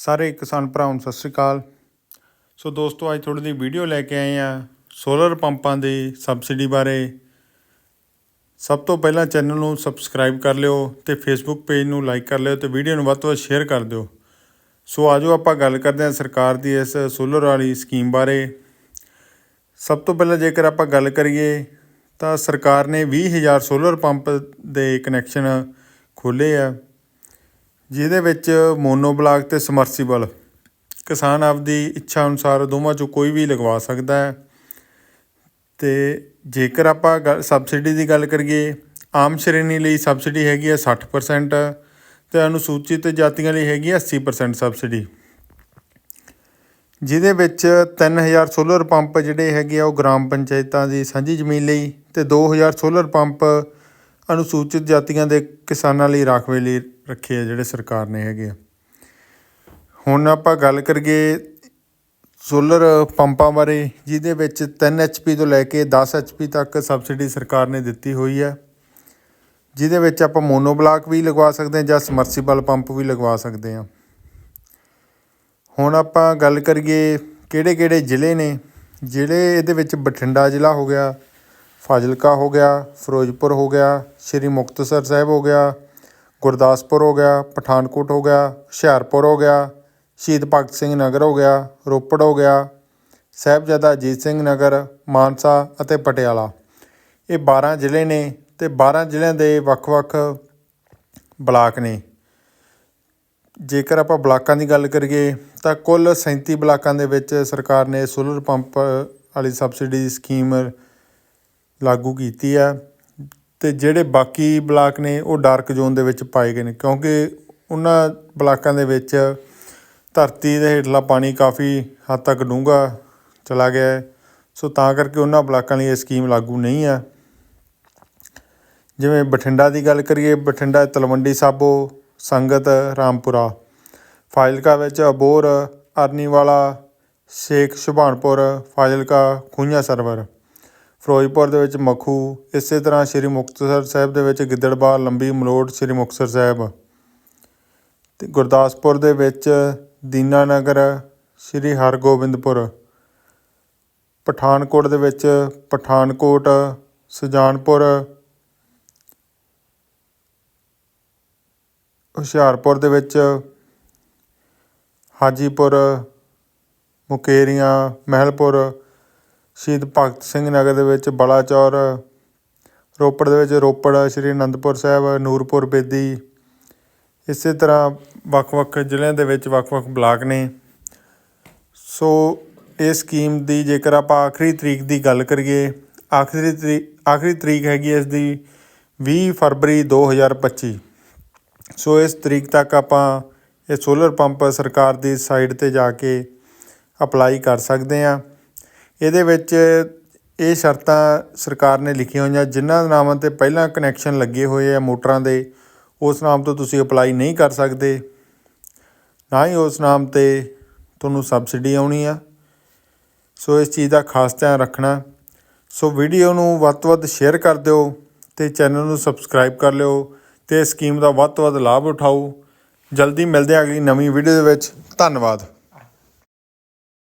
ਸਾਰੇ ਕਿਸਾਨ ਭਰਾਵਾਂ ਨੂੰ ਸਤਿ ਸ੍ਰੀ ਅਕਾਲ। ਸੋ ਦੋਸਤੋ, ਅੱਜ ਥੋੜੀ ਜਿਹੀ ਵੀਡੀਓ ਲੈ ਕੇ ਆਏ ਆ ਸੋਲਰ ਪੰਪਾਂ ਦੀ ਸਬਸਿਡੀ ਬਾਰੇ। ਸਭ ਤੋਂ ਪਹਿਲਾਂ ਚੈਨਲ ਨੂੰ ਸਬਸਕ੍ਰਾਈਬ ਕਰ ਲਿਓ ਤੇ ਫੇਸਬੁੱਕ ਪੇਜ ਨੂੰ ਲਾਈਕ ਕਰ ਲਿਓ ਤੇ ਵੀਡੀਓ ਨੂੰ ਵੱਧ ਤੋਂ ਵੱਧ ਸ਼ੇਅਰ ਕਰ ਦਿਓ। ਸੋ ਆਜੋ ਆਪਾਂ ਗੱਲ ਕਰਦੇ ਹਾਂ ਸਰਕਾਰ ਦੀ ਇਸ ਸੋਲਰ ਵਾਲੀ ਸਕੀਮ ਬਾਰੇ। ਸਭ ਤੋਂ ਪਹਿਲਾਂ ਜੇਕਰ ਆਪਾਂ ਗੱਲ ਕਰੀਏ ਤਾਂ ਸਰਕਾਰ ਨੇ 20000 ਸੋਲਰ ਪੰਪ ਦੇ ਕਨੈਕਸ਼ਨ ਖੋਲ੍ਹੇ ਆ। ਜਿਹਦੇ ਵਿੱਚ ਮੋਨੋ ਬਲਾਕ ਤੇ ਸਮਰਸੀਬਲ। ਕਿਸਾਨ ਆਪਦੀ ਇੱਛਾ ਅਨੁਸਾਰ ਦੋਵਾਂ ਚੋਂ ਕੋਈ ਵੀ ਲਗਵਾ ਸਕਦਾ ਹੈ। ਤੇ ਜੇਕਰ ਆਪਾਂ ਗੱਲ- ਸਬਸਿਡੀ ਦੀ ਗੱਲ ਕਰੀਏ, ਆਮ ਸ਼੍ਰੇਣੀ ਲਈ ਸਬਸਿਡੀ ਹੈਗੀ ਹੈ 60% ਤੇ ਅਨੁਸੂਚਿਤ ਜਾਤੀਆਂ ਲਈ ਹੈਗੀ ਹੈ 80% ਸਬਸਿਡੀ। ਜਿਹਦੇ ਵਿੱਚ 3000 ਸੋਲਰ ਪੰਪ ਜਿਹੜੇ ਹੈਗੇ ਆ, ਉਹ ਗ੍ਰਾਮ ਪੰਚਾਇਤਾਂ ਦੀ ਸਾਂਝੀ ਜ਼ਮੀਨ ਲਈ ਤੇ 2000 ਸੋਲਰ ਪੰਪ ਅਨੁਸੂਚਿਤ ਜਾਤੀਆਂ ਦੇ ਕਿਸਾਨਾਂ ਲਈ ਰਾਖਵੇਂ ਲਈ ਰੱਖੇ ਆ ਜਿਹੜੇ ਸਰਕਾਰ ਨੇ ਹੈਗੇ ਆ। ਹੁਣ ਆਪਾਂ ਗੱਲ ਕਰੀਏ ਸੋਲਰ ਪੰਪਾਂ ਬਾਰੇ, ਜਿਹਦੇ ਵਿੱਚ 3 HP ਤੋਂ ਲੈ ਕੇ 10 HP ਤੱਕ ਸਬਸਿਡੀ ਸਰਕਾਰ ਨੇ ਦਿੱਤੀ ਹੋਈ ਹੈ ਜਿਹਦੇ ਵਿੱਚ ਆਪਾਂ ਮੋਨੋ ਬਲਾਕ ਵੀ ਲਗਵਾ ਸਕਦੇ ਹਾਂ ਜਾਂ ਸਮਰਸੀਬਲ ਪੰਪ ਵੀ ਲਗਵਾ ਸਕਦੇ ਹਾਂ ਹੁਣ ਆਪਾਂ ਗੱਲ ਕਰੀਏ ਕਿਹੜੇ ਕਿਹੜੇ ਜ਼ਿਲ੍ਹੇ ਨੇ, ਜਿਹੜੇ ਇਹਦੇ ਵਿੱਚ ਬਠਿੰਡਾ ਜ਼ਿਲ੍ਹਾ ਹੋ ਗਿਆ, ਫਾਜ਼ਿਲਕਾ ਹੋ ਗਿਆ, ਫਿਰੋਜ਼ਪੁਰ ਹੋ ਗਿਆ, ਸ਼੍ਰੀ ਮੁਕਤਸਰ ਸਾਹਿਬ ਹੋ ਗਿਆ ਗੁਰਦਾਸਪੁਰ ਹੋ ਗਿਆ, ਪਠਾਨਕੋਟ ਹੋ ਗਿਆ, ਹੁਸ਼ਿਆਰਪੁਰ ਹੋ ਗਿਆ, ਸ਼ਹੀਦ ਭਗਤ ਸਿੰਘ ਨਗਰ ਹੋ ਗਿਆ, ਰੋਪੜ ਹੋ ਗਿਆ, ਸਾਹਿਬਜ਼ਾਦਾ ਅਜੀਤ ਸਿੰਘ ਨਗਰ, ਮਾਨਸਾ ਅਤੇ ਪਟਿਆਲਾ। ਇਹ 12 ਜ਼ਿਲ੍ਹੇ ਨੇ ਤੇ 12 ਜ਼ਿਲ੍ਹਿਆਂ ਦੇ ਵੱਖ-ਵੱਖ ਬਲਾਕ ਨੇ। ਜੇਕਰ ਆਪਾਂ ਬਲਾਕਾਂ ਦੀ ਗੱਲ ਕਰੀਏ, ਤਾਂ ਕੁੱਲ 37 ਬਲਾਕਾਂ ਦੇ ਵਿੱਚ ਸਰਕਾਰ ਨੇ ਸੋਲਰ ਪੰਪ ਵਾਲੀ ਸਬਸਿਡੀ ਦੀ ਸਕੀਮ ਲਾਗੂ ਕੀਤੀ ਹੈ। ਤੇ ਜਿਹੜੇ ਬਾਕੀ ਬਲਾਕ ਨੇ ਉਹ ਡਾਰਕ ਜ਼ੋਨ ਦੇ ਵਿੱਚ ਪਾਏ ਗਏ ਨੇ, ਕਿਉਂਕਿ ਉਹਨਾਂ ਬਲਾਕਾਂ ਦੇ ਵਿੱਚ ਧਰਤੀ ਦੇ ਹੇਠਲਾ ਪਾਣੀ ਕਾਫੀ ਹੱਦ ਤੱਕ ਡੂੰਘਾ ਚਲਾ ਗਿਆ ਹੈ। ਸੋ ਤਾਂ ਕਰਕੇ ਉਹਨਾਂ ਬਲਾਕਾਂ ਲਈ ਇਹ ਸਕੀਮ ਲਾਗੂ ਨਹੀਂ ਹੈ। ਜਿਵੇਂ ਬਠਿੰਡਾ ਦੀ ਗੱਲ ਕਰੀਏ, ਬਠਿੰਡਾ ਤਲਵੰਡੀ ਸਾਬੋ, ਸੰਗਤ, ਰਾਮਪੁਰਾ, ਫਾਜ਼ਿਲਕਾ ਵਿੱਚ ਅਬੋਰ ਅਰਨੀਵਾਲਾ, ਸ਼ੇਖ ਸੁਭਾਨਪੁਰ, ਫਾਜ਼ਿਲਕਾ ਖੂੰਝਾ ਸਰਵਰ। ਫਿਰੋਜ਼ਪੁਰ ਦੇ ਵਿੱਚ ਮਖੂ, ਇਸੇ ਤਰ੍ਹਾਂ ਸ਼੍ਰੀ ਮੁਕਤਸਰ ਸਾਹਿਬ ਦੇ ਵਿੱਚ ਗਿੱਦੜਬਾਹ, ਲੰਬੀ ਮਲੋਟ, ਸ਼੍ਰੀ ਮੁਕਤਸਰ ਸਾਹਿਬ। ਤੇ ਗੁਰਦਾਸਪੁਰ ਦੇ ਵਿੱਚ ਦੀਨਾ ਨਗਰ ਸ਼੍ਰੀ ਹਰਗੋਬਿੰਦਪੁਰ। ਪਠਾਨਕੋਟ ਦੇ ਵਿੱਚ ਪਠਾਨਕੋਟ, ਸੁਜਾਨਪੁਰ। ਹੁਸ਼ਿਆਰਪੁਰ ਦੇ ਵਿੱਚ ਹਾਜੀਪੁਰ, ਮੁਕੇਰੀਆਂ, ਮਹਿਲਪੁਰ। ਸ਼ਹੀਦ ਭਗਤ ਸਿੰਘ ਨਗਰ ਦੇ ਵਿੱਚ ਬਲਾਚੌਰ ਰੋਪੜ ਦੇ ਵਿੱਚ ਰੋਪੜ, ਸ਼੍ਰੀ ਅਨੰਦਪੁਰ ਸਾਹਿਬ, ਨੂਰਪੁਰ ਬੇਦੀ, ਇਸੇ ਤਰ੍ਹਾਂ ਵੱਖ-ਵੱਖ ਜ਼ਿਲ੍ਹਿਆਂ ਦੇ ਵਿੱਚ ਵੱਖ-ਵੱਖ ਬਲਾਕ ਨੇ। ਸੋ ਇਸ ਸਕੀਮ ਦੀ ਜੇਕਰ ਆਪਾਂ ਆਖਰੀ ਤਰੀਕ ਦੀ ਗੱਲ ਕਰੀਏ, ਆਖਰੀ ਤਰੀਕ ਆਖਰੀ ਤਰੀਕ ਹੈਗੀ ਇਸ ਦੀ 20 ਫਰਵਰੀ 2025 ਸੋ ਇਸ ਤਰੀਕ ਤੱਕ ਆਪਾਂ ਇਹ ਸੋਲਰ ਪੰਪ ਸਰਕਾਰ ਦੀ ਸਾਈਟ ਤੇ ਜਾ ਕੇ ਅਪਲਾਈ ਕਰ ਸਕਦੇ ਆ ਇਹਦੇ ਵਿੱਚ ਇਹ ਸ਼ਰਤਾਂ ਸਰਕਾਰ ਨੇ ਲਿਖੀਆਂ ਹੋਈਆਂ, ਜਿਨ੍ਹਾਂ ਨਾਮਾਂ ਤੇ ਪਹਿਲਾਂ ਕਨੈਕਸ਼ਨ ਲੱਗੇ ਹੋਏ ਆ ਮੋਟਰਾਂ ਦੇ, ਉਸ ਨਾਮ ਤੋਂ ਤੁਸੀਂ ਅਪਲਾਈ ਨਹੀਂ ਕਰ ਸਕਦੇ। ਨਾ ਹੀ ਉਸ ਨਾਮ ਤੇ ਤੁਹਾਨੂੰ ਸਬਸਿਡੀ ਆਉਣੀ ਆ। ਸੋ ਇਸ ਚੀਜ਼ ਦਾ ਖਾਸ ਧਿਆਨ ਰੱਖਣਾ। ਸੋ ਵੀਡੀਓ ਨੂੰ ਵੱਧ ਤੋਂ ਵੱਧ ਸ਼ੇਅਰ ਕਰ ਦਿਓ ਤੇ ਚੈਨਲ ਨੂੰ ਸਬਸਕ੍ਰਾਈਬ ਕਰ ਲਿਓ ਤੇ ਇਸ ਸਕੀਮ ਦਾ ਵੱਧ ਤੋਂ ਵੱਧ ਲਾਭ ਉਠਾਓ। ਜਲਦੀ ਮਿਲਦੇ ਹਾਂ ਅਗਲੀ ਨਵੀਂ ਵੀਡੀਓ ਦੇ ਵਿੱਚ। ਧੰਨਵਾਦ।